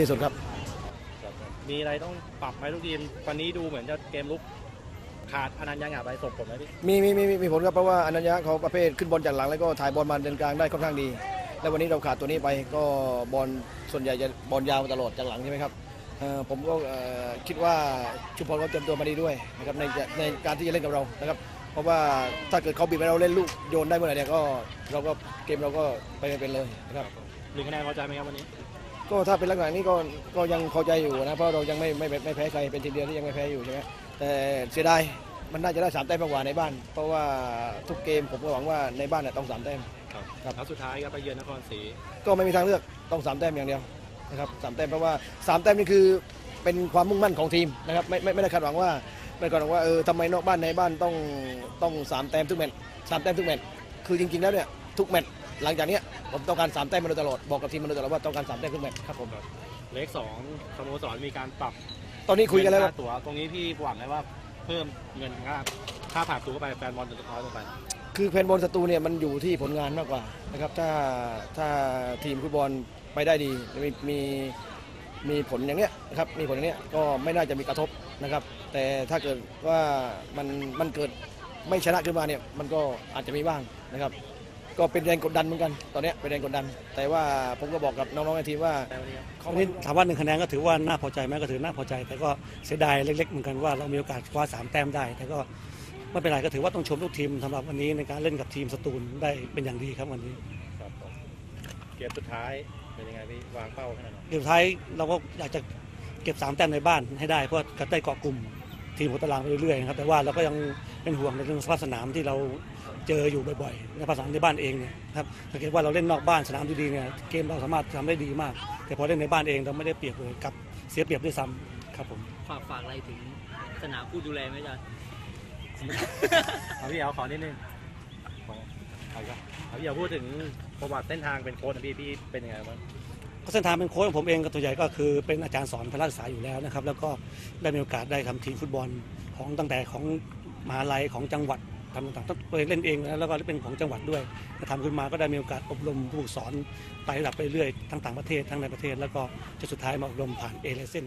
ที่สุดครับ มีอะไรต้องปรับไหมทุกทีมวันนี้ดูเหมือนจะเกมลุกขาดอนันต์ยังหาไปส่งผลไหมพี่มีมีมีมีมีผลครับเพราะว่าอนัญญะเขาประเภทขึ้นบอลจากหลังแล้วก็ถ่ายบอลมาเดินกลางได้ค่อนข้างดี แล้ววันนี้เราขาดตัวนี้ไปก็บอลส่วนใหญ่จะบอลยาวตลอดจากหลังใช่ไหมครับเอ่อผมก็เอ่อคิดว่าชุมพรเขาเตรียมตัวมาดีด้วยนะครับในในการที่จะเล่นกับเรานะครับเพราะว่าถ้าเกิดเขาบีบให้เราเล่นลูกโยนได้เมื่อไหร่เนี่ยก็เราก็เกมเราก็ไปไม่เป็นเลยนะครับหนึ่งคะแนนพอใจไหมครับวันนี้ ก็ถ้าเป็นลักษณะนี้ก็ก็ยังพอใจอยู่นะเพราะเรายังไม่ไม่ไม่ไม่แพ้ใครเป็นทีมเดียวที่ยังไม่แพ้อยู่ใช่ไหมแต่เสียดายมันน่าจะได้สามแต้มมากกว่าในบ้าน เพราะว่าทุกเกมผมก็หวังว่าในบ้านเนี่ยต้องสามแต้ม ครับครับ แล้วสุดท้ายครับไปเยือนนครศรีก็ไม่มีทางเลือกต้องสามแต้มอย่างเดียวนะครับสามแต้มเพราะว่าสามแต้มนี่คือเป็นความมุ่งมั่นของทีมนะครับไม่ไม่ไม่ได้คาดหวังว่าไม่ได้คาดหวังว่าเออทำไมนอกบ้านในบ้านต้องต้องสามแต้มทุกแมตช์สามแต้มทุกแมตช์คือจริงๆแล้วเนี่ยทุกแมตช์ หลังจากเนี้ยผมต้องการสามแต้มมาโดยตลอดบอกกับทีมมาโดยตลอดว่าต้องการสามแต้มทุกแมตช์ครับผมเลขสองสโมสรมีการปรับตอนนี้คุยกันแล้วเงิค่าตั๋วตรงนี้พี่หวังไหมว่าเพิ่มเงินค่าค่าผ่านตัวเข้าไปแฟนบอลจะน้อยลงไปคือแฟนบอลศัตรูเนี่ยมันอยู่ที่ผลงานมากกว่านะครับถ้าถ้าทีมฟุตบอลไปได้ดีมีมีมีผลอย่างเนี้ยนะครับมีผลอย่างเนี้ยก็ไม่น่าจะมีกระทบนะครับ แต่ถ้าเกิดว่ามันมันเกิดไม่ชนะขึ้นมาเนี่ยมันก็อาจจะมีบ้างนะครับ ก็เป็นแรงกดดันเหมือนกัน ตอนเนี้ยเป็นแรงกดดัน แต่ว่าผมก็บอกกับน้องๆในทีมว่าแต่วันนี้ครับวันนี้ถามว่าหนึ่งคะแนนก็ถือว่าน่าพอใจไหมก็ถือน่าพอใจ แต่ก็เสียดายเล็ก ๆ เหมือนกันว่าเรามีโอกาสคว้าสามแต้มได้ แต่ก็ไม่เป็นไรก็ถือว่าต้องชมทุกทีมสำหรับวันนี้ในการเล่นกับทีมสตูลได้เป็นอย่างดีครับวันนี้ครับผมเกมสุดท้ายเป็นยังไงพี่วางเป้าขนาดไหนเกมสุดท้ายเราก็อยากจะเก็บสามแต้มในบ้านให้ได้เพราะก็ได้เกาะกลุ่มทีมหัวตารางไปเรื่อยๆนะครับแต่ว่าเราก็ยัง เป็นห่วงในเรื่องสภาพสนามที่เราเจออยู่บ่อยๆในภาษามในบ้านเองเนี่ยครับสังเกตว่าเราเล่นนอกบ้านสนามดีๆเนี่ยเกมเราสามารถทำได้ดีมาก แต่พอเล่นในบ้านเองเราไม่ได้เปรียบเลยกลับเสียเปรียบด้วยซ้ำครับผมฝากฝากอะไรถึงสนามผู้ดูแลไหมจ๊ะเอาพี่เอาขอนิดนึงขอเอาอีกครับเอาพี่เอาพูดถึงประวัติเส้นทางเป็นโค้ชของพี่พี่เป็นยังไงบ้างก็เส้นทางเป็นโค้ชของผมเองก็ตัวใหญ่ก็คือเป็นอาจารย์สอนพละศึกษาอยู่แล้วนะครับ แล้วก็ได้มีโอกาสได้ทำทีมฟุตบอลของตั้งแต่ของ มหาลัยของจังหวัดทำต่างๆต้องตัวเองเล่นเองนะแล้วก็เป็นของจังหวัดด้วยทำขึ้นมาก็ได้มีโอกาสอบรมผู้สอนไประดับไปเรื่อยทั้งต่างประเทศทั้งในประเทศ แล้วก็จะสุดท้ายมาอบรมผ่านเอเลเซน